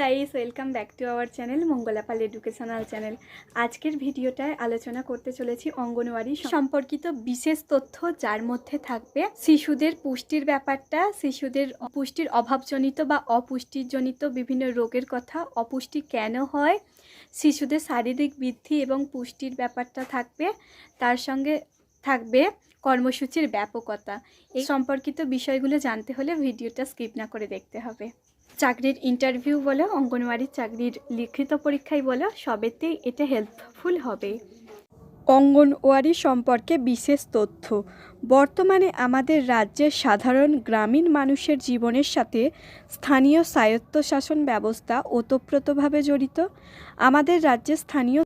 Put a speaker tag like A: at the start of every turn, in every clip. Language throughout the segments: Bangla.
A: Guys welcome back to our channel Mangalapal educational channel আজকের ভিডিওটায় আলোচনা করতে চলেছি অঙ্গনওয়াড়ি সম্পর্কিত বিশেষ তথ্য, যার মধ্যে থাকবে শিশুদের পুষ্টির ব্যাপারটা, শিশুদের পুষ্টির অভাবজনিত বা অপুষ্টিজনিত বিভিন্ন রোগের কথা, অপুষ্টি কেন হয়, শিশুদের শারীরিক বৃদ্ধি এবং পুষ্টির ব্যাপারটা থাকবে, তার সঙ্গে থাকবে কর্মসূচির ব্যাপকতা। এই সম্পর্কিত বিষয়গুলো জানতে হলে ভিডিওটা স্কিপ না করে দেখতে হবে। চাকরির ইন্টারভিউ বলো, অঙ্গনওয়াড়ির চাকরির লিখিত পরীক্ষাই বলো, সবেতেই এটা হেল্পফুল হবে। অঙ্গনওয়াড়ি সম্পর্কে বিশেষ তথ্য। বর্তমানে আমাদের রাজ্যের সাধারণ গ্রামীণ মানুষের জীবনের সাথে স্থানীয় স্বায়ত্তশাসন ব্যবস্থা ওতপ্রোতভাবে জড়িত। আমাদের রাজ্যে স্থানীয়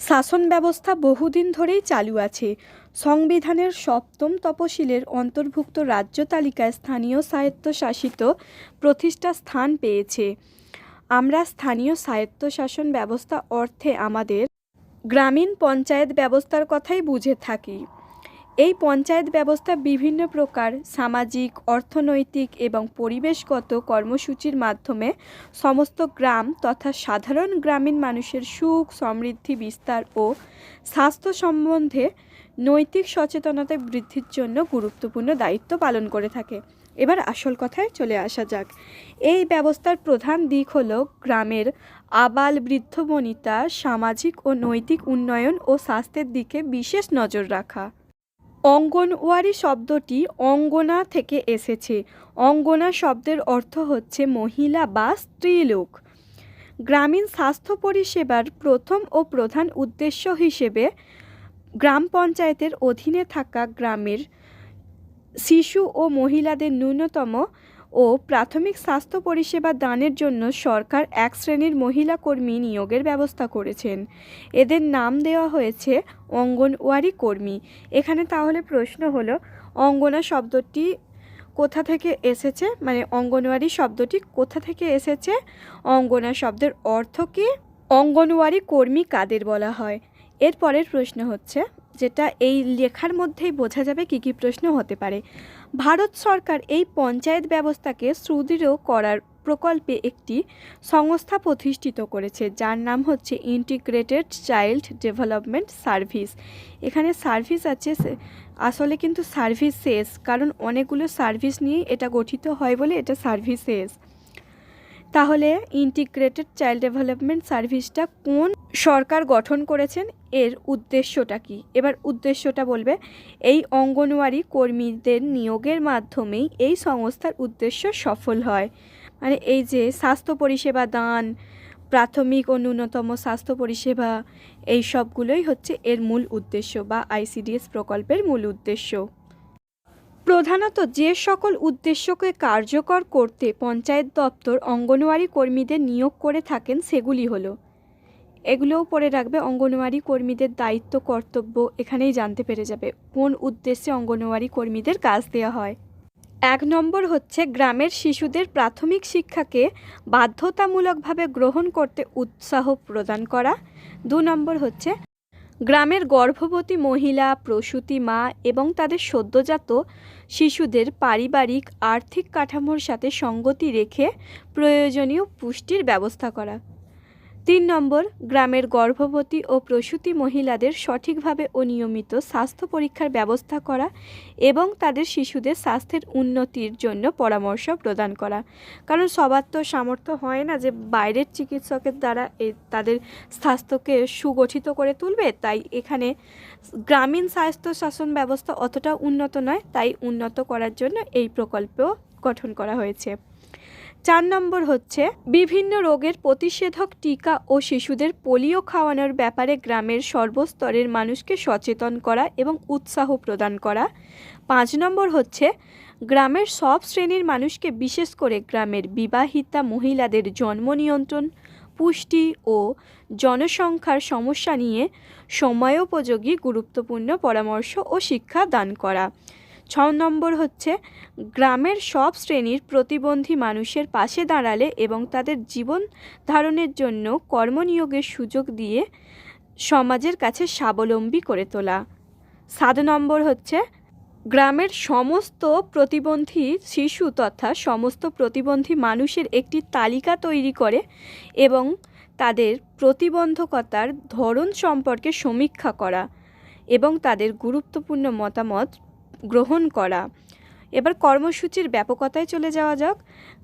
A: শাসন ব্যবস্থা বহুদিন ধরেই চালু আছে। সংবিধানের সপ্তম তপশিলের অন্তর্ভুক্ত রাজ্য তালিকায় স্থানীয় স্বায়ত্তশাসিত প্রতিষ্ঠা স্থান পেয়েছে। আমরা স্থানীয় স্বায়ত্তশাসন ব্যবস্থা অর্থে আমাদের গ্রামীণ পঞ্চায়েত ব্যবস্থার কথাই বুঝে থাকি। এই পঞ্চায়েত ব্যবস্থা বিভিন্ন প্রকার সামাজিক, অর্থনৈতিক এবং পরিবেশগত কর্মসূচির মাধ্যমে সমস্ত গ্রাম তথা সাধারণ গ্রামীণ মানুষের সুখ, সমৃদ্ধি, বিস্তার ও স্বাস্থ্য সম্বন্ধে নৈতিক সচেতনতা বৃদ্ধির জন্য গুরুত্বপূর্ণ দায়িত্ব পালন করে থাকে। এবার আসল কথায় চলে আসা যাক। এই ব্যবস্থার প্রধান দিক হল গ্রামের আবাল বৃদ্ধ বনিতা সামাজিক ও নৈতিক উন্নয়ন ও স্বাস্থ্যের দিকে বিশেষ নজর রাখা। অঙ্গনওয়াড়ি শব্দটি অঙ্গনা থেকে এসেছে। অঙ্গনা শব্দের অর্থ হচ্ছে মহিলা বা স্ত্রীলোক। গ্রামীণ স্বাস্থ্য পরিষেবার প্রথম ও প্রধান উদ্দেশ্য হিসেবে গ্রাম পঞ্চায়েতের অধীনে থাকা গ্রামের শিশু ও মহিলাদের ন্যূনতম ও প্রাথমিক স্বাস্থ্য পরিষেবা দানের জন্য সরকার এক শ্রেণির মহিলা কর্মী নিয়োগের ব্যবস্থা করেছেন। এদের নাম দেওয়া হয়েছে অঙ্গনওয়াড়ি কর্মী। এখানে তাহলে প্রশ্ন হলো, অঙ্গনা শব্দটি কোথা থেকে এসেছে? মানে অঙ্গনওয়াড়ি শব্দটি কোথা থেকে এসেছে? অঙ্গনা শব্দের অর্থ কী? অঙ্গনওয়াড়ি কর্মী কাদের বলা হয়? এর পরের প্রশ্ন হচ্ছে, যেটা এই লেখার মধ্যেই বোঝা যাবে কী কী প্রশ্ন হতে পারে। ভারত সরকার এই পঞ্চায়েত ব্যবস্থাকে সুদৃঢ় করার প্রকল্পে একটি সংস্থা প্রতিষ্ঠিত করেছে, যার নাম হচ্ছে ইন্টিগ্রেটেড চাইল্ড ডেভেলপমেন্ট সার্ভিস এখানে সার্ভিস আছে আসলে কিন্তু সার্ভিস শেষ, কারণ অনেকগুলো সার্ভিস নিয়ে এটা গঠিত হয় বলে এটা সার্ভিস শেষ। তাহলে ইন্টিগ্রেটেড চাইল্ড ডেভেলপমেন্ট সার্ভিসটা কোন সরকার গঠন করেছেন, এর উদ্দেশ্যটা কি? এবার উদ্দেশ্যটা বলবে, এই অঙ্গনওয়াড়ি কর্মীদের নিয়োগের মাধ্যমেই এই সংস্থার উদ্দেশ্য সফল হয়। মানে এই যে স্বাস্থ্য পরিষেবা দান, প্রাথমিক ও ন্যূনতম স্বাস্থ্য পরিষেবা, এই সবগুলোই হচ্ছে এর মূল উদ্দেশ্য বা আইসিডিএস প্রকল্পের মূল উদ্দেশ্য। প্রধানত যে সকল উদ্দেশ্যকে কার্যকর করতে পঞ্চায়েত দপ্তর অঙ্গনওয়াড়ি কর্মীদের নিয়োগ করে থাকেন সেগুলি হলো, এগুলোও পড়ে রাখবে অঙ্গনওয়াড়ি কর্মীদের দায়িত্ব, কর্তব্য, এখানেই জানতে পেরে যাবে কোন উদ্দেশ্যে অঙ্গনওয়াড়ি কর্মীদের কাজ দেওয়া হয়। এক নম্বর হচ্ছে গ্রামের শিশুদের প্রাথমিক শিক্ষাকে বাধ্যতামূলকভাবে গ্রহণ করতে উৎসাহ প্রদান করা। দু নম্বর হচ্ছে গ্রামের গর্ভবতী মহিলা, প্রসূতি মা এবং তাদের সদ্যজাত শিশুদের পারিবারিক আর্থিক কাঠামোর সাথে সঙ্গতি রেখে প্রয়োজনীয় পুষ্টির ব্যবস্থা করা। তিন নম্বর, গ্রামের গর্ভবতী ও প্রসূতি মহিলাদের সঠিকভাবে ও নিয়মিত স্বাস্থ্য পরীক্ষার ব্যবস্থা করা এবং তাদের শিশুদের স্বাস্থ্যের উন্নতির জন্য পরামর্শ প্রদান করা। কারণ সবার তো সামর্থ্য হয় না যে বাইরের চিকিৎসকের দ্বারা তাদের স্বাস্থ্যকে সুগঠিত করে তুলবে, তাই এখানে গ্রামীণ স্বাস্থ্য শাসন ব্যবস্থা অতটা উন্নত নয়, তাই উন্নত করার জন্য এই প্রকল্প গঠন করা হয়েছে। চার নম্বর হচ্ছে, বিভিন্ন রোগের প্রতিষেধক টিকা ও শিশুদের পোলিও খাওয়ানোর ব্যাপারে গ্রামের সর্বস্তরের মানুষকে সচেতন করা এবং উৎসাহ প্রদান করা। পাঁচ নম্বর হচ্ছে, গ্রামের সব শ্রেণির মানুষকে বিশেষ করে গ্রামের বিবাহিতা মহিলাদের জন্ম নিয়ন্ত্রণ, পুষ্টি ও জনসংখ্যার সমস্যা নিয়ে সময়োপযোগী গুরুত্বপূর্ণ পরামর্শ ও শিক্ষা দান করা। ছ নম্বর হচ্ছে, গ্রামের সব শ্রেণির প্রতিবন্ধী মানুষের পাশে দাঁড়ালে এবং তাদের জীবন ধারণের জন্য কর্মনিয়োগের সুযোগ দিয়ে সমাজের কাছে স্বাবলম্বী করে তোলা। সাত নম্বর হচ্ছে, গ্রামের সমস্ত প্রতিবন্ধী শিশু তথা সমস্ত প্রতিবন্ধী মানুষের একটি তালিকা তৈরি করে এবং তাদের প্রতিবন্ধকতার ধরন সম্পর্কে সমীক্ষা করা এবং তাদের গুরুত্বপূর্ণ মতামত গ্রহণ করা। এবার কর্মসূচির ব্যাপকতায় চলে যাওয়া যাক।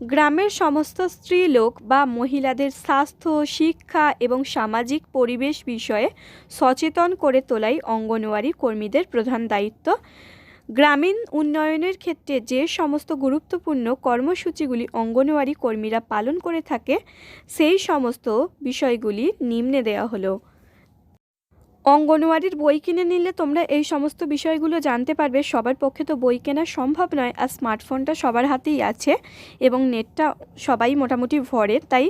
A: গ্রামের সমস্ত স্ত্রীলোক বা মহিলাদের স্বাস্থ্য, শিক্ষা এবং সামাজিক পরিবেশ বিষয়ে সচেতন করে তোলাই অঙ্গনওয়াড়ি কর্মীদের প্রধান দায়িত্ব। গ্রামীণ উন্নয়নের ক্ষেত্রে যে সমস্ত গুরুত্বপূর্ণ কর্মসূচিগুলি অঙ্গনওয়াড়ি কর্মীরা পালন করে থাকে, সেই সমস্ত বিষয়গুলি নিম্নে দেওয়া হলো। অঙ্গনওয়াড়ির বই কিনে নিলে তোমরা এই সমস্ত বিষয়গুলো জানতে পারবে। সবার পক্ষে তো বই কেনা সম্ভব নয় আর স্মার্টফোনটা সবার হাতেই আছে এবং নেটটা সবাই মোটামুটি ভরে। তাই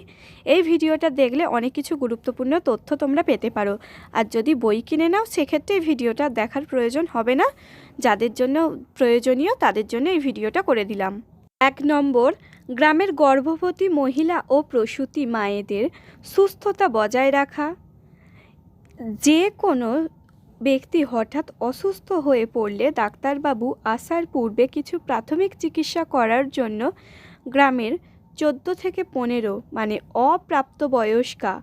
A: এই ভিডিওটা দেখলে অনেক কিছু গুরুত্বপূর্ণ তথ্য তোমরা পেতে পারো। আর যদি বই কিনে নাও, সেক্ষেত্রে এই ভিডিওটা দেখার প্রয়োজন হবে না। যাদের জন্য প্রয়োজনীয়, তাদের জন্য এই ভিডিওটা করে দিলাম। এক নম্বর, গ্রামের গর্ভবতী মহিলা ও প্রসূতি মায়েদের সুস্থতা বজায় রাখা। যে কোনো ব্যক্তি হঠাৎ অসুস্থ হয়ে পড়লে ডাক্তারবাবু আসার পূর্বে কিছু প্রাথমিক চিকিৎসা করার জন্য গ্রামের চোদ্দ থেকে পনেরো মানে অপ্রাপ্তবয়স্কা,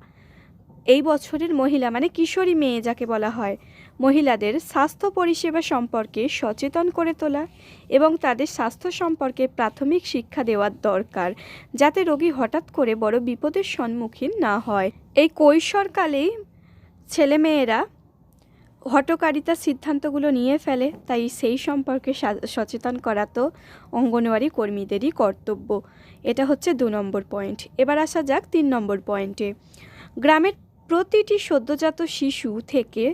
A: এই বছরের মহিলা মানে কিশোরী মেয়ে যাকে বলা হয়, মহিলাদের স্বাস্থ্য পরিষেবা সম্পর্কে সচেতন করে তোলা এবং তাদের স্বাস্থ্য সম্পর্কে প্রাথমিক শিক্ষা দেওয়ার দরকার যাতে রোগী হঠাৎ করে বড় বিপদের সম্মুখীন না হয়। এই কৈশোরকালেই ছেলেমেয়েরা হটকারিতা সিদ্ধান্তগুলো নিয়ে ফেলে, তাই সেই সম্পর্কে সচেতন করা তো অঙ্গনওয়াড়ি কর্মীদেরই কর্তব্য। এটা হচ্ছে দু নম্বর পয়েন্ট। এবার আসা যাক তিন নম্বর পয়েন্টে। গ্রামের প্রতিটি সদ্যজাত শিশু থেকে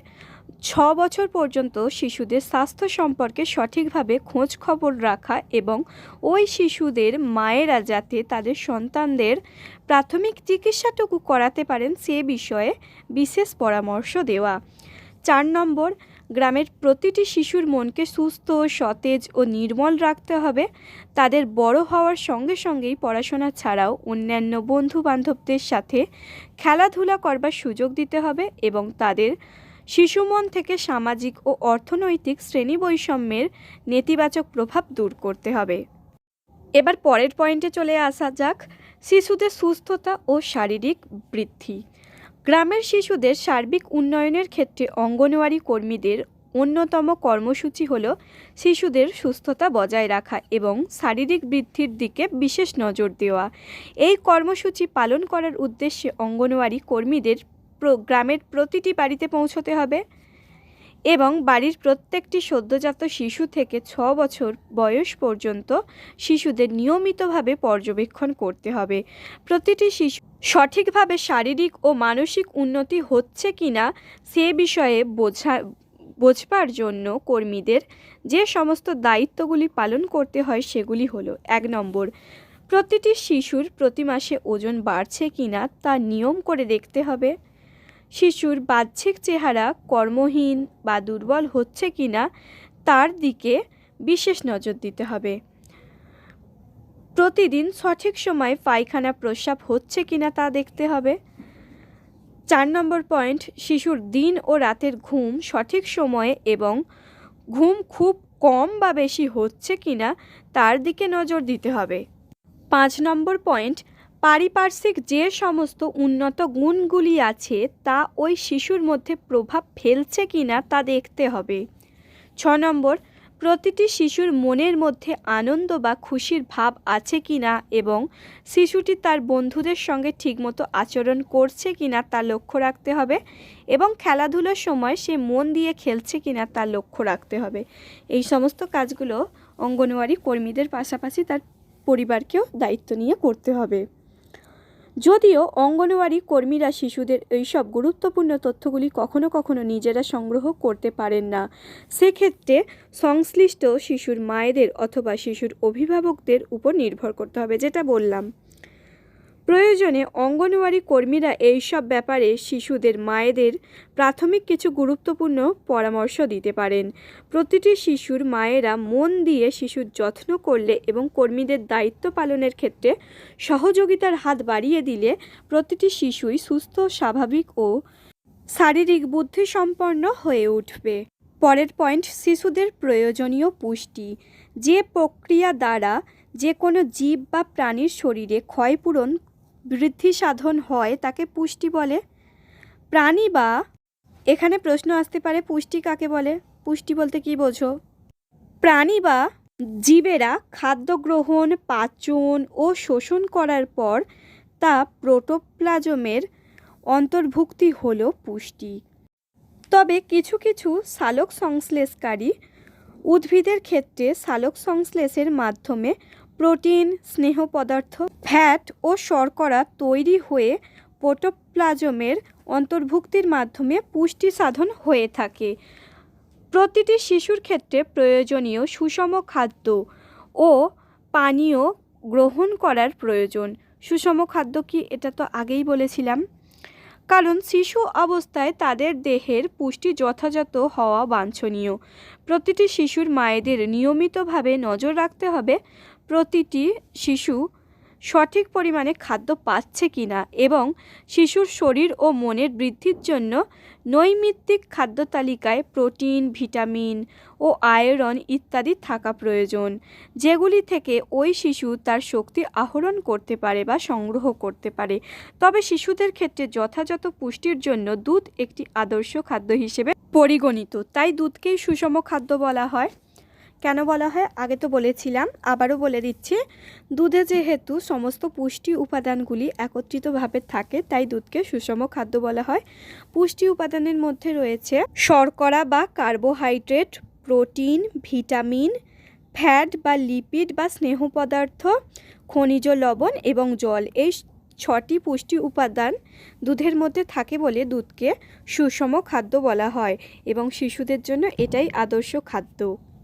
A: ছ বছর পর্যন্ত শিশুদের স্বাস্থ্য সম্পর্কে সঠিকভাবে খোঁজ খবর রাখা এবং ওই শিশুদের মায়েরা যাতে তাদের সন্তানদের প্রাথমিক চিকিৎসাটুকু করাতে পারেন সে বিষয়ে বিশেষ পরামর্শ দেওয়া। চার নম্বর, গ্রামের প্রতিটি শিশুর মনকে সুস্থ, সতেজ ও নির্মল রাখতে হবে। তাদের বড় হওয়ার সঙ্গে সঙ্গেই পড়াশোনা ছাড়াও অন্যান্য বন্ধু বান্ধবদের সাথে খেলাধুলা করবার সুযোগ দিতে হবে এবং তাদের শিশু মন থেকে সামাজিক ও অর্থনৈতিক শ্রেণি বৈষম্যের নেতিবাচক প্রভাব দূর করতে হবে। এবার পরের পয়েন্টে চলে আসা যাক, শিশুদের সুস্থতা ও শারীরিক বৃদ্ধি। গ্রামের শিশুদের সার্বিক উন্নয়নের ক্ষেত্রে অঙ্গনওয়াড়ি কর্মীদের অন্যতম কর্মসূচি হল শিশুদের সুস্থতা বজায় রাখা এবং শারীরিক বৃদ্ধির দিকে বিশেষ নজর দেওয়া। এই কর্মসূচি পালন করার উদ্দেশ্যে অঙ্গনওয়াড়ি কর্মীদের গ্রামের প্রতিটি বাড়িতে পৌঁছতে হবে। এবং বাড়ির প্রত্যেকটি সদ্যজাত শিশু থেকে ছ বছর বয়স পর্যন্ত শিশুদের নিয়মিতভাবে পর্যবেক্ষণ করতে হবে। প্রতিটি শিশু সঠিকভাবে শারীরিক ও মানসিক উন্নতি হচ্ছে কিনা সে বিষয়ে বোঝা, বোঝবার জন্য কর্মীদের যে সমস্ত দায়িত্বগুলি পালন করতে হয় সেগুলি হলো এক নম্বর, প্রতিটি শিশুর প্রতি মাসে ওজন বাড়ছে কিনা তা নিয়ম করে দেখতে হবে। শিশুর বাহ্যিক চেহারা কর্মহীন বা দুর্বল হচ্ছে কি না তার দিকে বিশেষ নজর দিতে হবে। প্রতিদিন সঠিক সময় পায়খানা প্রস্রাব হচ্ছে কি না তা দেখতে হবে। চার নম্বর পয়েন্ট, শিশুর দিন ও রাতের ঘুম সঠিক সময়ে এবং ঘুম খুব কম বা বেশি হচ্ছে কিনা তার দিকে নজর দিতে হবে। পাঁচ নম্বর পয়েন্ট পারিপার্শ্বিক যে সমস্ত উন্নত গুণগুলি আছে, তা ওই শিশুর মধ্যে প্রভাব ফেলছে কিনা তা দেখতে হবে। ছ নম্বর, প্রতিটি শিশুর মনের মধ্যে আনন্দ বা খুশির ভাব আছে কিনা এবং শিশুটি তার বন্ধুদের সঙ্গে ঠিকমতো আচরণ করছে কিনা তা লক্ষ্য রাখতে হবে এবং খেলাধুলার সময় সে মন দিয়ে খেলছে কিনা তা লক্ষ্য রাখতে হবে। এই সমস্ত কাজগুলো অঙ্গনওয়াড়ি কর্মীদের পাশাপাশি তার পরিবারকেও দায়িত্ব নিয়ে করতে হবে। যদিও অঙ্গনওয়াড়ি কর্মীরা শিশুদের এইসব গুরুত্বপূর্ণ তথ্যগুলি কখনো কখনো নিজেরা সংগ্রহ করতে পারেন না। সেক্ষেত্রে সংশ্লিষ্ট শিশুর মায়েদের অথবা শিশুর অভিভাবকদের উপর নির্ভর করতে হবে, যেটা বললাম। প্রয়োজনে অঙ্গনওয়াড়ি কর্মীরা এইসব ব্যাপারে শিশুদের, মায়েদের প্রাথমিক কিছু গুরুত্বপূর্ণ পরামর্শ দিতে পারেন। প্রতিটি শিশুর মায়েরা মন দিয়ে শিশুর যত্ন করলে এবং কর্মীদের দায়িত্ব পালনের ক্ষেত্রে সহযোগিতার হাত বাড়িয়ে দিলে প্রতিটি শিশুই সুস্থ, স্বাভাবিক ও শারীরিক বুদ্ধিসম্পন্ন হয়ে উঠবে। পরের পয়েন্ট, শিশুদের প্রয়োজনীয় পুষ্টি। যে প্রক্রিয়া দ্বারা যে কোনো জীব বা প্রাণীর শরীরে ক্ষয়পূরণ বৃদ্ধি সাধন হয় তাকে পুষ্টি বলে। প্রাণী বা, এখানে প্রশ্ন আসতে পারে পুষ্টি কাকে বলে? পুষ্টি বলতে কি বোঝো? প্রাণী বা জীবেরা খাদ্য গ্রহণ, পাচন ও শোষণ করার পর তা প্রোটোপ্লাজমের অন্তর্ভুক্তি হল পুষ্টি। তবে কিছু কিছু সালোক সংশ্লেষকারী উদ্ভিদের ক্ষেত্রে সালোক সংশ্লেষের মাধ্যমে প্রোটিন, স্নেহ পদার্থ, ফ্যাট ও শর্করা তৈরি হয়ে পোটোপ্লাজমের অন্তর্ভুক্তির মাধ্যমে পুষ্টি সাধন হয়ে থাকে। প্রতিটি শিশুর ক্ষেত্রে প্রয়োজনীয় সুষম খাদ্য ও পানীয় গ্রহণ করার প্রয়োজন। সুষম খাদ্য কি এটা তো আগেই বলেছিলাম। কারণ শিশু অবস্থায় তাদের দেহের পুষ্টি যথাযথ হওয়া বাঞ্ছনীয়। প্রতিটি শিশুর মায়েদের নিয়মিতভাবে নজর রাখতে হবে প্রতিটি শিশু সঠিক পরিমাণে খাদ্য পাচ্ছে কিনা এবং শিশুর শরীর ও মনের বৃদ্ধির জন্য নৈমিত্তিক খাদ্য তালিকায় প্রোটিন, ভিটামিন ও আয়রন ইত্যাদি থাকা প্রয়োজন, যেগুলি থেকে ওই শিশু তার শক্তি আহরণ করতে পারে বা সংগ্রহ করতে পারে। তবে শিশুদের ক্ষেত্রে যথাযথ পুষ্টির জন্য দুধ একটি আদর্শ খাদ্য হিসেবে পরিগণিত। তাই দুধকেই সুষম খাদ্য বলা হয়। কেন বলা হয়? আগে তো বলেছিলাম, আবারও বলে দিচ্ছি। দুধে যেহেতু সমস্ত পুষ্টি উপাদানগুলি একত্রিতভাবে থাকে, তাই দুধকে সুষম খাদ্য বলা হয়। পুষ্টি উপাদানের মধ্যে রয়েছে শর্করা বা কার্বোহাইড্রেট, প্রোটিন, ভিটামিন, ফ্যাট বা লিপিড বা স্নেহ পদার্থ, খনিজ লবণ এবং জল। এই ছটি পুষ্টি উপাদান দুধের মধ্যে থাকে বলে দুধকে সুষম খাদ্য বলা হয় এবং শিশুদের জন্য এটাই আদর্শ খাদ্য।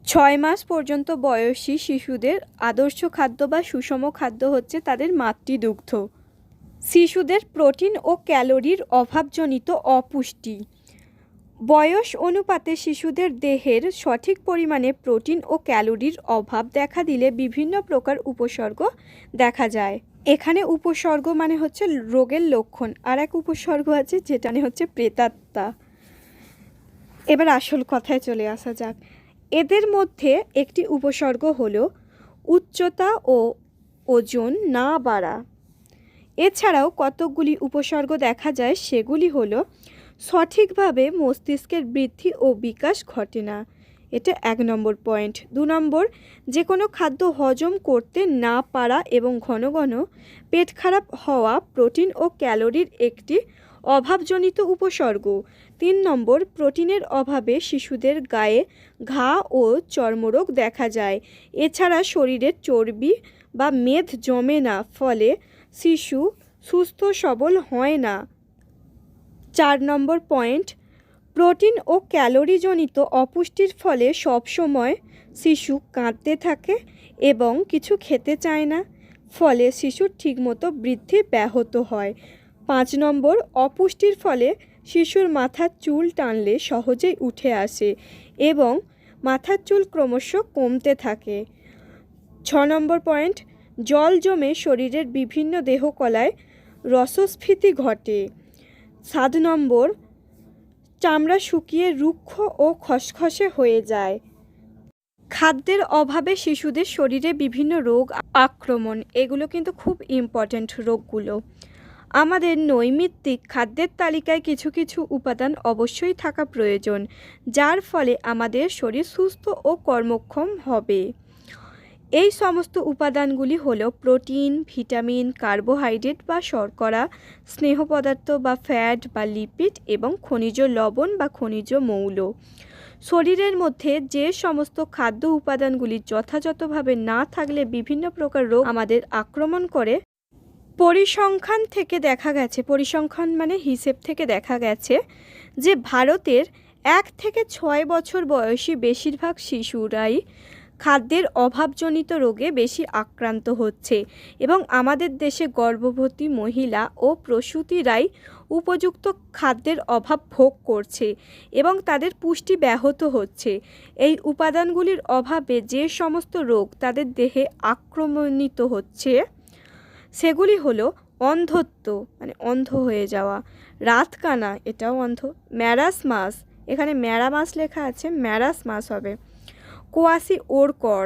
A: ছয় মাস পর্যন্ত বয়সী শিশুদের আদর্শ খাদ্য বা সুষম খাদ্য হচ্ছে তাদের মাতৃদুগ্ধ। শিশুদের প্রোটিন ও ক্যালোরির অভাবজনিত অপুষ্টি। বয়স অনুপাতে শিশুদের দেহের সঠিক পরিমাণে প্রোটিন ও ক্যালোরির অভাব দেখা দিলে বিভিন্ন প্রকার উপসর্গ দেখা যায়। এখানে উপসর্গ মানে হচ্ছে রোগের লক্ষণ। আর এক উপসর্গ আছে যেটা হচ্ছে প্রেতাত্মা। এবার আসল কথায় চলে আসা যাক। এদের মধ্যে একটি উপসর্গ হল উচ্চতা ও ওজন না বাড়া। এছাড়াও কতকগুলি উপসর্গ দেখা যায়, সেগুলি হলো সঠিকভাবে মস্তিষ্কের বৃদ্ধি ও বিকাশ ঘটে না। এটা এক নম্বর পয়েন্ট। দু নম্বর যে কোনো খাদ্য হজম করতে না পারা এবং ঘন ঘন পেট খারাপ হওয়া প্রোটিন ও ক্যালোরির একটি অভাবজনিত উপসর্গ। তিন নম্বর, প্রোটিনের অভাবে শিশুদের গায়ে ঘা ও চর্মরোগ দেখা যায়। এছাড়া শরীরের চর্বি বা মেদ জমে না, ফলে শিশু সুস্থ সবল হয় না। চার নম্বর পয়েন্ট, প্রোটিন ও ক্যালোরিজনিত অপুষ্টির ফলে সবসময় শিশু কাঁদতে থাকে এবং কিছু খেতে চায় না, ফলে শিশুর ঠিকমতো বৃদ্ধি ব্যাহত হয়। পাঁচ নম্বর, অপুষ্টির ফলে শিশুর মাথার চুল টানলে সহজেই উঠে আসে এবং মাথার চুল ক্রমশ কমতে থাকে। ছ নম্বর পয়েন্ট, জল জমে শরীরের বিভিন্ন দেহকলায় রসস্ফীতি ঘটে। সাত নম্বর, চামড়া শুকিয়ে রুক্ষ ও খসখসে হয়ে যায়। খাদ্যের অভাবে শিশুদের শরীরে বিভিন্ন রোগ আক্রমণ, এগুলো কিন্তু খুব ইম্পর্ট্যান্ট রোগগুলো। আমাদের নৈমিত্তিক খাদ্যের তালিকায় কিছু কিছু উপাদান অবশ্যই থাকা প্রয়োজন, যার ফলে আমাদের শরীর সুস্থ ও কর্মক্ষম হবে। এই সমস্ত উপাদানগুলি হলো প্রোটিন, ভিটামিন, কার্বোহাইড্রেট বা শর্করা, স্নেহ পদার্থ বা ফ্যাট বা লিপিড এবং খনিজ লবণ বা খনিজ মৌল। শরীরের মধ্যে যে সমস্ত খাদ্য উপাদানগুলি যথাযথভাবে না থাকলে বিভিন্ন প্রকার রোগ আমাদের আক্রমণ করে পরিসংখ্যান থেকে দেখা গেছে, পরিসংখ্যান মানে হিসেব থেকে দেখা গেছে যে ভারতের এক থেকে ছয় বছর বয়সী বেশিরভাগ শিশুরাই খাদ্যের অভাবজনিত রোগে বেশি আক্রান্ত হচ্ছে এবং আমাদের দেশে গর্ভবতী মহিলা ও প্রসূতিরাই উপযুক্ত খাদ্যের অভাব ভোগ করছে এবং তাদের পুষ্টি ব্যাহত হচ্ছে। এই উপাদানগুলির অভাবে যে সমস্ত রোগ তাদের দেহে আক্রমণিত হচ্ছে সেগুলি হলো অন্ধত্ব মানে অন্ধ হয়ে যাওয়া। রাতকানা, এটাও অন্ধ। ম্যারাস মাস
B: এখানে ম্যারা মাস লেখা আছে ম্যারাস মাস হবে। কোয়াশি ওরকর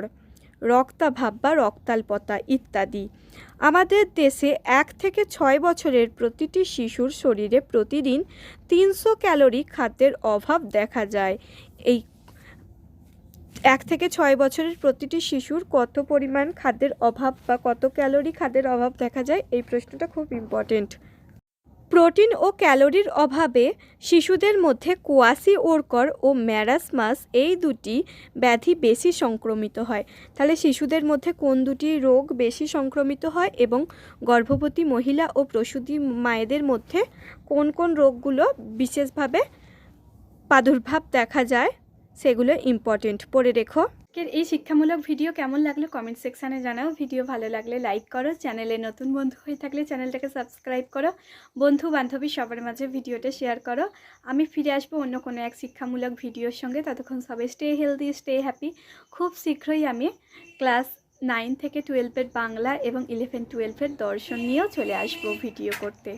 B: রক্তাভাব বা রক্তাল্পতা ইত্যাদি। আমাদের দেশে এক থেকে ছয় বছরের প্রতিটি শিশুর শরীরে প্রতিদিন তিনশো ক্যালোরি খাদ্যের অভাব দেখা যায়। এই এক থেকে ছয় বছরের প্রতিটি শিশুর কত পরিমাণ খাদ্যের অভাব বা কত ক্যালোরি খাদ্যের অভাব দেখা যায়? এই প্রশ্নটা খুব ইম্পর্টেন্ট প্রোটিন ও ক্যালোরির অভাবে শিশুদের মধ্যে কোয়াশি ওরকর ও ম্যারাসমাস এই দুটি ব্যাধি বেশি সংক্রমিত হয়। তাহলে শিশুদের মধ্যে কোন দুটি রোগ বেশি সংক্রমিত হয় এবং গর্ভবতী মহিলা ও প্রসূতি মায়েদের মধ্যে কোন কোন রোগগুলো বিশেষভাবে প্রাদুর্ভাব দেখা যায়? সেগুলো ইম্পর্টেন্ট পড়ে রেখো।
A: আজকের এই শিক্ষামূলক ভিডিও কেমন লাগল কমেন্ট সেকশানে জানাও। ভিডিও ভালো লাগলে লাইক করো। চ্যানেলে নতুন বন্ধু হয়ে থাকলে চ্যানেলটাকে সাবস্ক্রাইব করো। বন্ধু বান্ধবী সবার মাঝে ভিডিওটা শেয়ার করো। আমি ফিরে আসব অন্য কোনো এক শিক্ষামূলক ভিডিওর সঙ্গে। ততক্ষণ সবাই স্টে হেলদি স্টে হ্যাপি খুব শীঘ্রই আমি ক্লাস নাইন থেকে টুয়েলভের বাংলা এবং ইলেভেন টুয়েলভের দর্শন নিয়েও চলে আসব ভিডিও করতে।